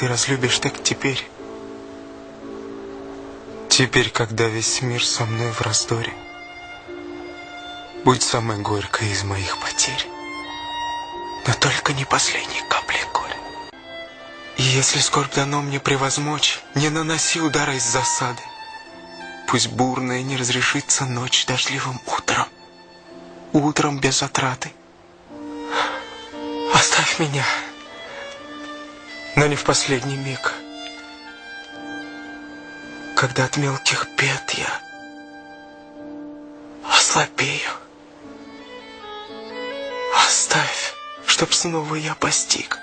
Ты разлюбишь, так теперь. Теперь, когда весь мир со мной в раздоре. Будь самой горькой из моих потерь. Но только не последней капли горя. И если скорбь дано мне превозмочь, не наноси удара из засады. Пусть бурная не разрешится ночь дождливым утром. Утром без отраты. Оставь меня, но не в последний миг. Когда от мелких бед я ослабею. Оставь, чтоб снова я постиг,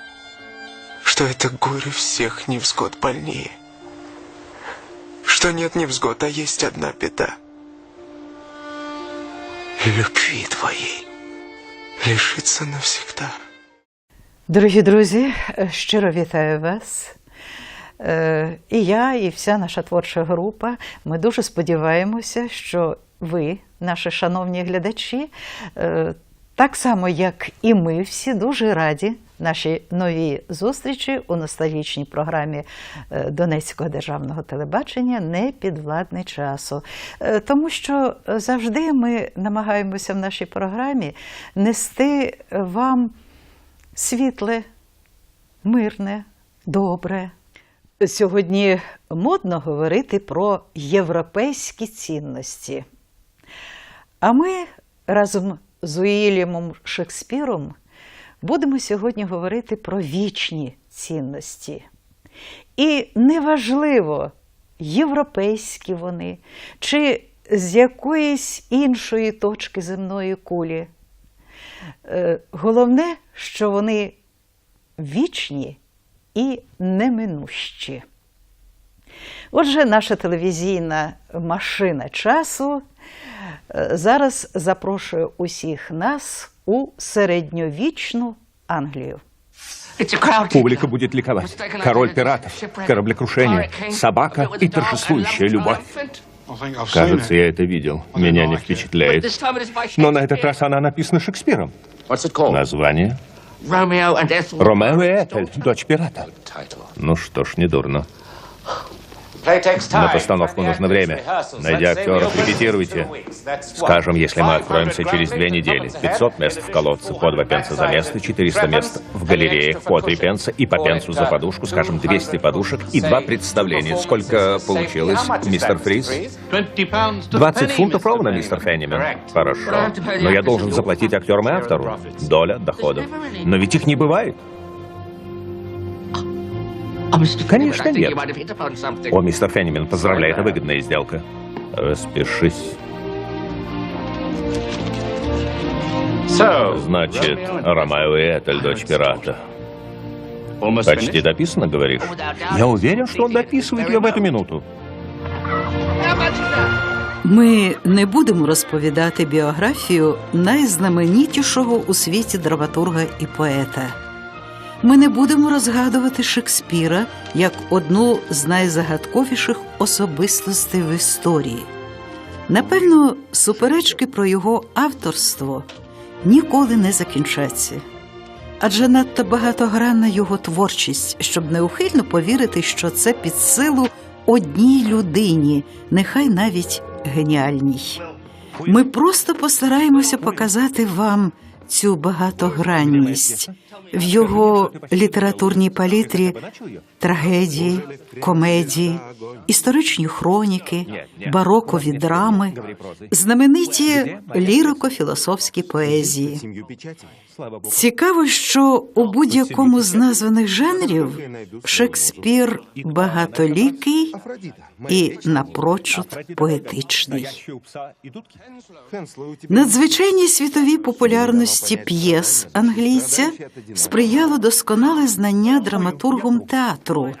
что это горе всех невзгод больнее. Что нет невзгод, а есть одна беда. Любви твоей лишиться навсегда. Дорогі друзі, е, щиро вітаю вас. Е, І я, і вся наша творча група. Ми дуже сподіваємося, що ви, наші шановні глядачі, е, так само, як і ми всі, дуже раді нашій новій зустрічі у ностальгічній програмі Донецького державного телебачення не підвладний часу. Тому що завжди ми намагаємося в нашій програмі нести вам світле, мирне, добре. Сьогодні модно говорити про європейські цінності. А ми разом з Уільямом Шекспіром будемо сьогодні говорити про вічні цінності. І неважливо, європейські вони, чи з якоїсь іншої точки земної кулі. Е, Головне, що вони вічні і неминущі. Отже, наша телевізійна машина часу е, зараз запрошує усіх нас у середньовічну Англію. Публика будет ликовать. Король пиратов, кораблекрушение, собака и торжествующая любовь. Кажется, я это видел. Меня не впечатляет. Но на этот раз она написана Шекспиром. Название? Romeo and Ethel. Ромео и Этель, дочь пирата. Ну что ж, недурно. На постановку нужно время. Найдя актеров, репетируйте. Скажем, если мы откроемся через две недели. 500 мест в колодце, по два пенса за место, 400 мест в галереях, по три пенса и по пенсу за подушку, скажем, 200 подушек и два представления. Сколько получилось, мистер Фрис? 20 фунтов ровно, мистер Феннимен. Хорошо. Но я должен заплатить актерам и автору. Доля доходов. Но ведь их не бывает. Конечно, нет. О, мистер Феннимен, поздравляю, это выгодная сделка. Распишись. Значит, Ромео и Этель, дочь пирата. Почти дописано, говоришь? Я уверен, что он дописывает ее в эту минуту. Ми не будемо розповідати біографію найзнаменітішого у світі драматурга і поета. Ми не будемо розгадувати Шекспіра як одну з найзагадковіших особистостей в історії. Напевно, суперечки про його авторство ніколи не закінчаться. Адже надто багатогранна його творчість, щоб неухильно повірити, що це під силу одній людині, нехай навіть геніальній. Ми просто постараємося показати вам цю багатогранність в його літературній палітрі трагедії, комедії, історичні хроніки, барокові драми, знамениті лірико-філософські поезії. Цікаво, що у будь-якому з названих жанрів Шекспір багатолікий і напрочуд поетичний. Надзвичайній світовій популярності п'єс англійця сприяло досконале знання драматургом театру.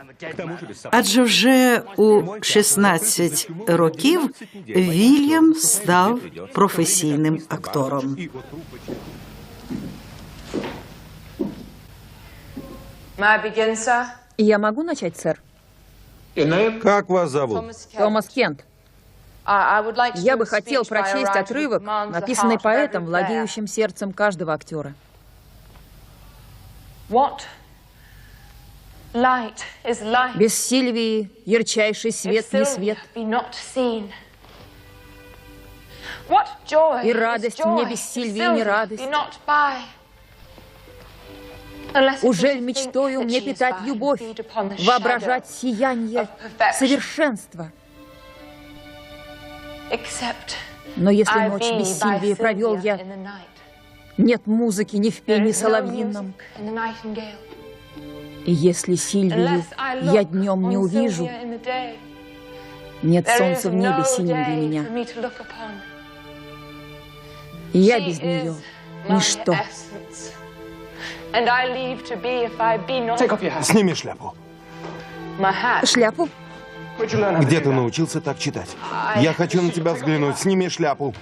Адже вже у 16 років Вільям став професійним актором. May I begin, sir? Я могу начать, сэр? Как вас зовут? Томас Кент. I I would like to Я do бы a хотел speech by a прочесть writer who отрывок, commands the написанный heart of поэтом, every player. владеющим сердцем каждого актера. Без Сильвии ярчайший свет не свет. И радость мне без Сильвии не радость. Ужель мечтою мне питать любовь, воображать сияние совершенства? Но если ночь без Сильвии провел я нет музыки ни в пении соловьином. И если Сильвию я днем не увижу, нет солнца в небе синим для меня. И я без нее ничто. Сними шляпу. Шляпу? Где ты научился так читать? Я хочу на тебя взглянуть. Сними шляпу.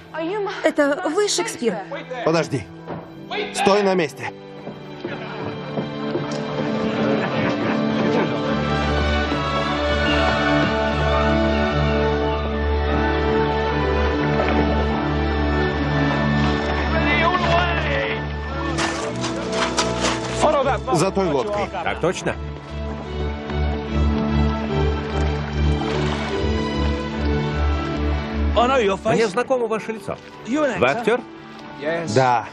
Это вы, Шекспир? Подожди. Стой на месте. За той лодкой. Так точно? Мне знакомо ваше лицо. Вы актер? Да.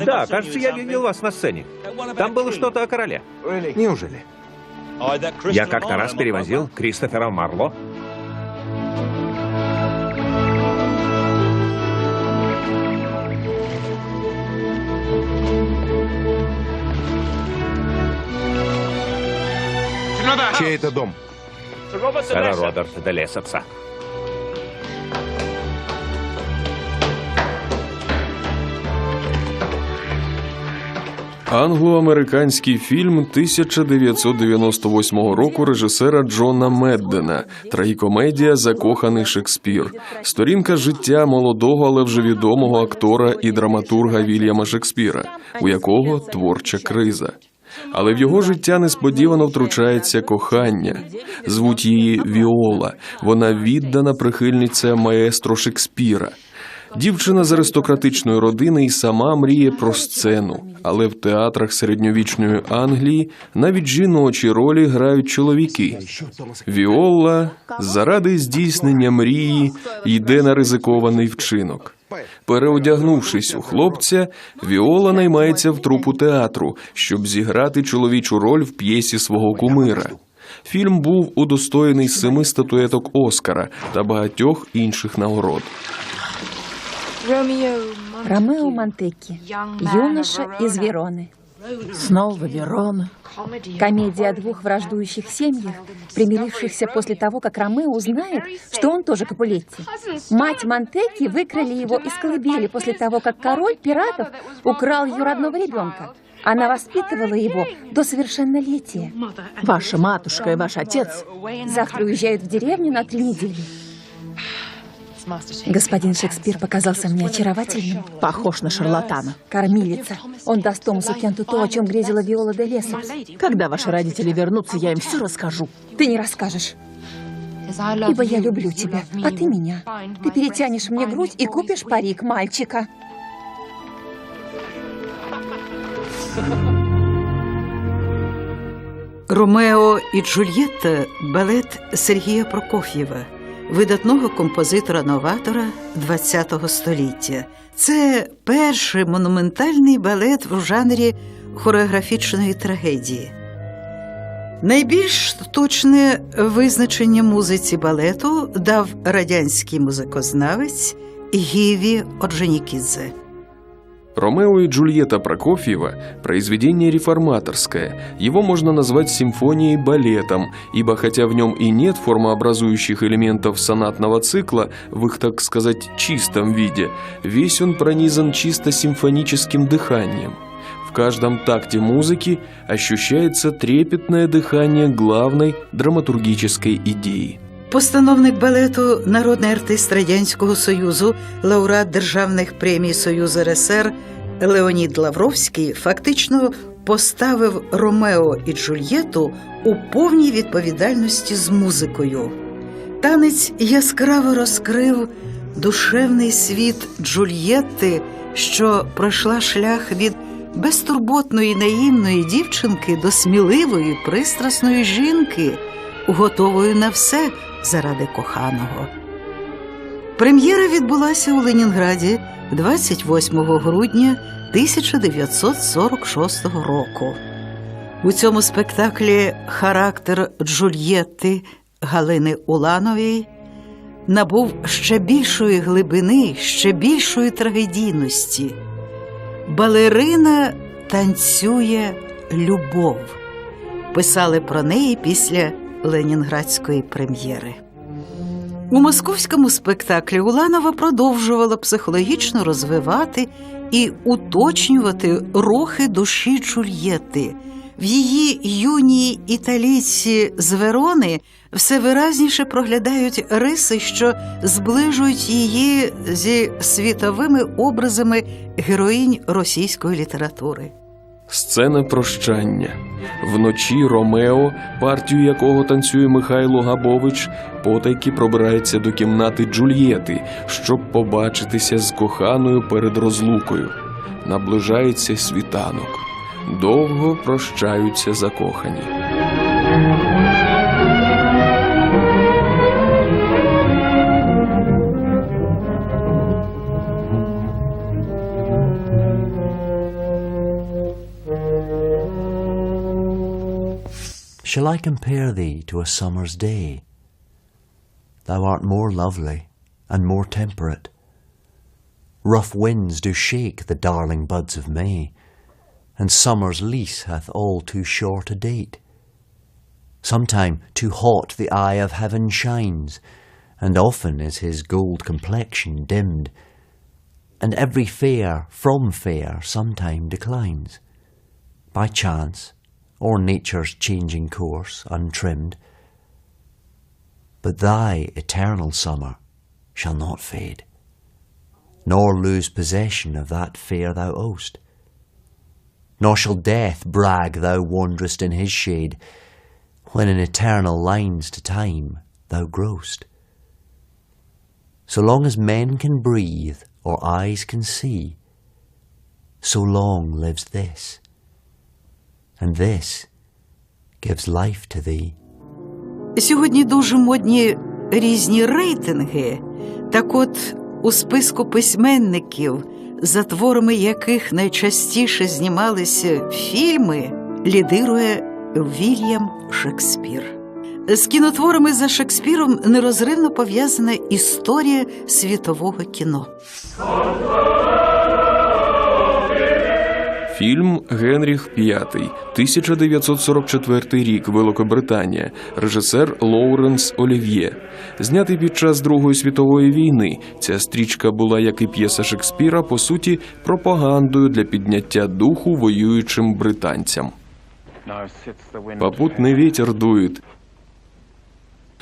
Да, кажется, я видел вас на сцене. Там было что-то о короле. Неужели? Я как-то раз перевозил Кристофера Марло. Чей это дом? Сэра Роберта де Лесопса. Англо-американський фільм 1998 року режисера Джона Меддена. Трагікомедія Закоханий Шекспір. Сторінка життя молодого, але вже відомого актора і драматурга Вільяма Шекспіра, у якого творча криза. Але в його життя несподівано втручається кохання. Звуть її Віола. Вона віддана прихильниця маестро Шекспіра. Дівчина з аристократичної родини і сама мріє про сцену, але в театрах середньовічної Англії навіть жіночі ролі грають чоловіки. Віола заради здійснення мрії йде на ризикований вчинок. Переодягнувшись у хлопця, Віола наймається в трупу театру, щоб зіграти чоловічу роль в п'єсі свого кумира. Фільм був удостоєний семи статуеток Оскара та багатьох інших нагород. Ромео Монтекки, юноша из Вероны. Снова Верона. Комедия о двух враждующих семьях, примирившихся после того, как Ромео узнает, что он тоже Капулетти. Мать Монтекки выкрали его из колыбели после того, как король пиратов украл ее родного ребенка. Она воспитывала его до совершеннолетия. Ваша матушка и ваш отец. Завтра уезжают в деревню на три недели. Господин Шекспир показался мне очаровательным. Похож на шарлатана. Кормилица. Он даст Томасу Кенту то, о чем грезила Виола де Лесопс. Когда ваши родители вернутся, я им все расскажу. Ты не расскажешь. Ибо я люблю тебя, а ты меня. Ты перетянешь мне грудь и купишь парик мальчика. Ромео і Джульєтта балет Сергія Прокоф'єва, видатного композитора-новатора ХХ століття. Це перший монументальний балет в жанрі хореографічної трагедії. Найбільш точне визначення музиці балету дав радянський музикознавець Гіві Орджонікідзе. Ромео и Джульетта Прокофьева – произведение реформаторское. Его можно назвать симфонией-балетом, ибо хотя в нем и нет формообразующих элементов сонатного цикла в их, так сказать, чистом виде, весь он пронизан чисто симфоническим дыханием. В каждом такте музыки ощущается трепетное дыхание главной драматургической идеи. Постановник балету, народний артист Радянського Союзу, лауреат державних премій Союзу РСР Леонід Лавровський фактично поставив Ромео і Джульєту у повній відповідальності з музикою. Танець яскраво розкрив душевний світ Джульєтти, що пройшла шлях від безтурботної наївної дівчинки до сміливої, пристрасної жінки, готової на все заради коханого. Прем'єра відбулася у Ленінграді 28 грудня 1946 року. У цьому спектаклі характер Джульєтти Галини Уланової набув ще більшої глибини, ще більшої трагедійності. Балерина танцює любов. Писали про неї після ленінградської прем'єри. У московському спектаклі Уланова продовжувала психологічно розвивати і уточнювати рухи душі Джульєтти. В її юній італійці з Верони все виразніше проглядають риси, що зближують її зі світовими образами героїнь російської літератури. Сцена прощання. Вночі Ромео, партію якого танцює Михайло Габович, потайки пробирається до кімнати Джульєти, щоб побачитися з коханою перед розлукою. Наближається світанок. Довго прощаються закохані. Shall I compare thee to a summer's day? Thou art more lovely and more temperate. Rough winds do shake the darling buds of May, and summer's lease hath all too short a date. Sometime too hot the eye of heaven shines, and often is his gold complexion dimmed, and every fair from fair sometime declines, by chance or nature's changing course untrimmed. But thy eternal summer shall not fade, nor lose possession of that fair thou owest. Nor shall death brag thou wanderest in his shade, when in eternal lines to time thou growest. So long as men can breathe or eyes can see, so long lives this and this gives life to thee. Сьогодні дуже модні різні рейтинги. Так от у списку письменників, за творами яких найчастіше знімалися фільми, лідирує Вільям Шекспір. З кінотворами за Шекспіром нерозривно пов'язана історія світового кіно. Фільм Генріх V, 1944 рік, Великобританія, режисер Лоуренс Олів'є. Знятий під час Другої світової війни, ця стрічка була, як і п'єса Шекспіра, по суті, пропагандою для підняття духу воюючим британцям. Попутный ветер дует.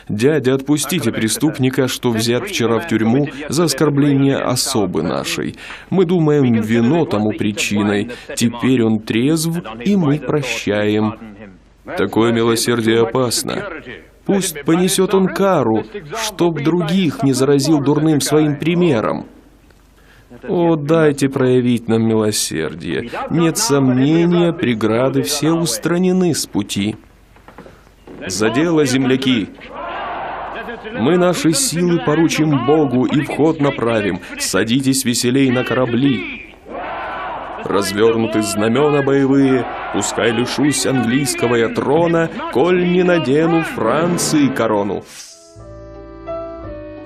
Дядя, отпустите преступника, что взят вчера в тюрьму за оскорбление особы нашей. Мы думаем, вино тому причиной. Теперь он трезв, и мы прощаем. Такое милосердие опасно. Пусть понесет он кару, чтоб других не заразил дурным своим примером. О, дайте проявить нам милосердие. Нет сомнения, преграды все устранены с пути. За дело, земляки! Мы наши силы поручим Богу и вход направим. Садитесь веселей на корабли. Развернуты знамена боевые, пускай лишусь английского я трона, коль не надену Франции корону.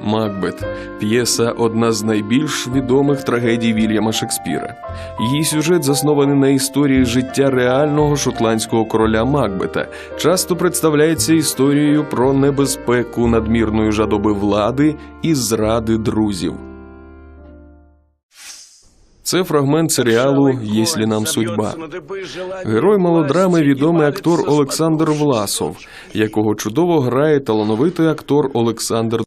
Макбет п'єса одна з найбільш відомих трагедій Вільяма Шекспіра. Її сюжет заснований на історії життя реального шотландського короля Макбета. Часто представляється історією про небезпеку надмірної жадоби влади і зради друзів. Це фрагмент серіалу «Єслі нам судьба. Герой мелодрами відомий актор Олександр Власов, якого чудово грає талановитий актор Олександр